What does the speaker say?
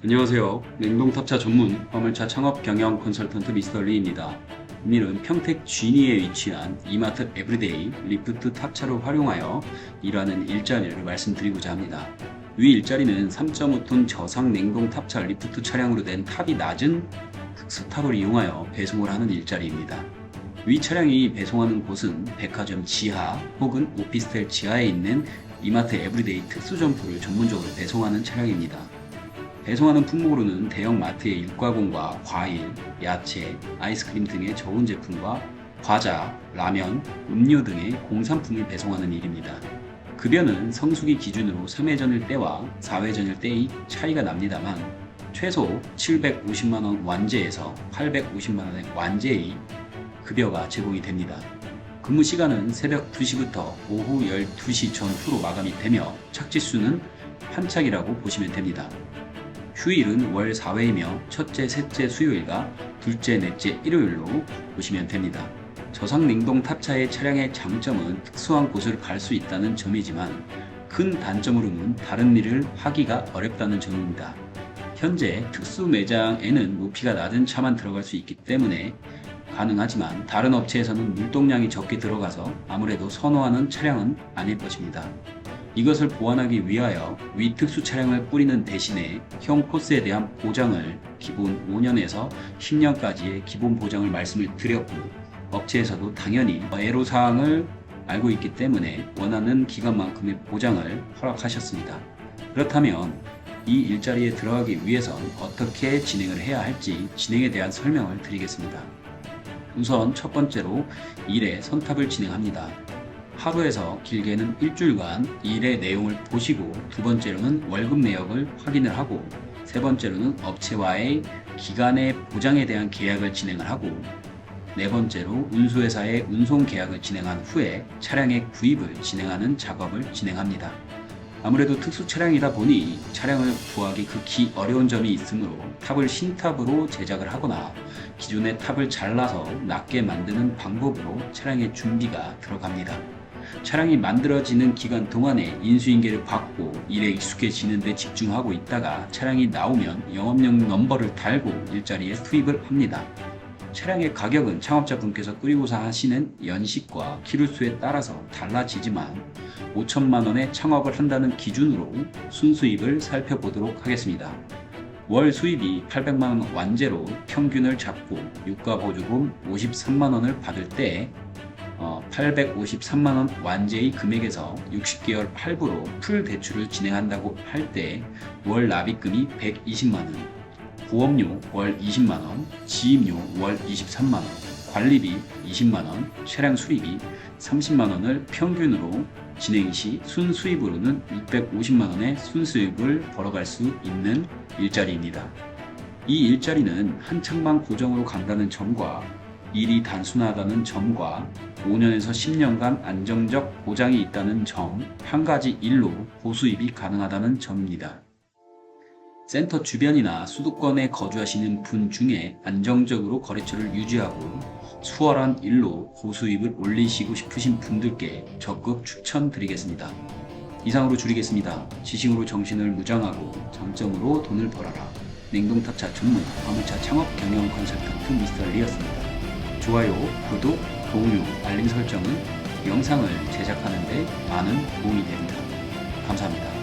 안녕하세요. 냉동탑차 전문 화물차 창업 경영 컨설턴트 미스터 리입니다. 오늘은 평택 쥐니에 위치한 이마트 에브리데이 리프트 탑차를 활용하여 일하는 일자리를 말씀드리고자 합니다. 위 일자리는 3.5톤 저상 냉동 탑차 리프트 차량으로 된 탑이 낮은 특수탑을 이용하여 배송을 하는 일자리입니다. 위 차량이 배송하는 곳은 백화점 지하 혹은 오피스텔 지하에 있는 이마트 에브리데이 특수점포를 전문적으로 배송하는 차량입니다. 배송하는 품목으로는 대형 마트의 일과공과 과일, 야채, 아이스크림 등의 저온 제품과 과자, 라면, 음료 등의 공산품을 배송하는 일입니다. 급여는 성수기 기준으로 3회전일 때와 4회전일 때의 차이가 납니다만 최소 750만원 완제에서 850만원의 완제의 급여가 제공이 됩니다. 근무 시간은 새벽 2시부터 오후 12시 전후로 마감이 되며 착지수는 한 착이라고 보시면 됩니다. 휴일은 월 4회이며 첫째, 셋째 수요일과 둘째, 넷째 일요일로 보시면 됩니다. 저상 냉동 탑차의 차량의 장점은 특수한 곳을 갈 수 있다는 점이지만 큰 단점으로는 다른 일을 하기가 어렵다는 점입니다. 현재 특수 매장에는 높이가 낮은 차만 들어갈 수 있기 때문에 가능하지만 다른 업체에서는 물동량이 적게 들어가서 아무래도 선호하는 차량은 아닐 것입니다. 이것을 보완하기 위하여 위 특수 차량을 뿌리는 대신에 형 코스에 대한 보장을 기본 5년에서 10년까지의 기본 보장을 말씀을 드렸고 업체에서도 당연히 애로 사항을 알고 있기 때문에 원하는 기간만큼의 보장을 허락하셨습니다. 그렇다면 이 일자리에 들어가기 위해선 어떻게 진행을 해야 할지 진행에 대한 설명을 드리겠습니다. 우선 첫 번째로 일의 선탑을 진행합니다. 하루에서 길게는 일주일간 일의 내용을 보시고 두 번째로는 월급 내역을 확인을 하고 세 번째로는 업체와의 기간의 보장에 대한 계약을 진행을 하고 네 번째로 운수회사의 운송 계약을 진행한 후에 차량의 구입을 진행하는 작업을 진행합니다. 아무래도 특수 차량이다 보니 차량을 구하기 극히 어려운 점이 있으므로 탑을 신탑으로 제작을 하거나 기존의 탑을 잘라서 낮게 만드는 방법으로 차량의 준비가 들어갑니다. 차량이 만들어지는 기간 동안에 인수인계를 받고 일에 익숙해지는 데 집중하고 있다가 차량이 나오면 영업용 넘버를 달고 일자리에 투입을 합니다. 차량의 가격은 창업자분께서 꾸리고사 하시는 연식과 키로수에 따라서 달라지지만 5천만 원의 창업을 한다는 기준으로 순수입을 살펴보도록 하겠습니다. 월 수입이 800만 원 완제로 평균을 잡고 유가 보조금 53만 원을 받을 때 어, 853만 원 완제의 금액에서 60개월 할부로 풀 대출을 진행한다고 할 때 월 납입금이 120만 원, 보험료 월 20만 원, 지입료 월 23만 원, 관리비 20만 원, 차량 수리비 30만 원을 평균으로 진행 시 순수입으로는 650만 원의 순수입을 벌어갈 수 있는 일자리입니다. 이 일자리는 한 창만 고정으로 간다는 점과 일이 단순하다는 점과 5년에서 10년간 안정적 보장이 있다는 점, 한 가지 일로 고수입이 가능하다는 점입니다. 센터 주변이나 수도권에 거주하시는 분 중에 안정적으로 거래처를 유지하고 수월한 일로 고수입을 올리시고 싶으신 분들께 적극 추천드리겠습니다. 이상으로 줄이겠습니다. 지식으로 정신을 무장하고 장점으로 돈을 벌어라. 냉동탑차 전문 화물차 창업 경영 컨설턴트 미스터 리였습니다. 좋아요, 구독, 공유, 알림 설정은 영상을 제작하는 데 많은 도움이 됩니다. 감사합니다.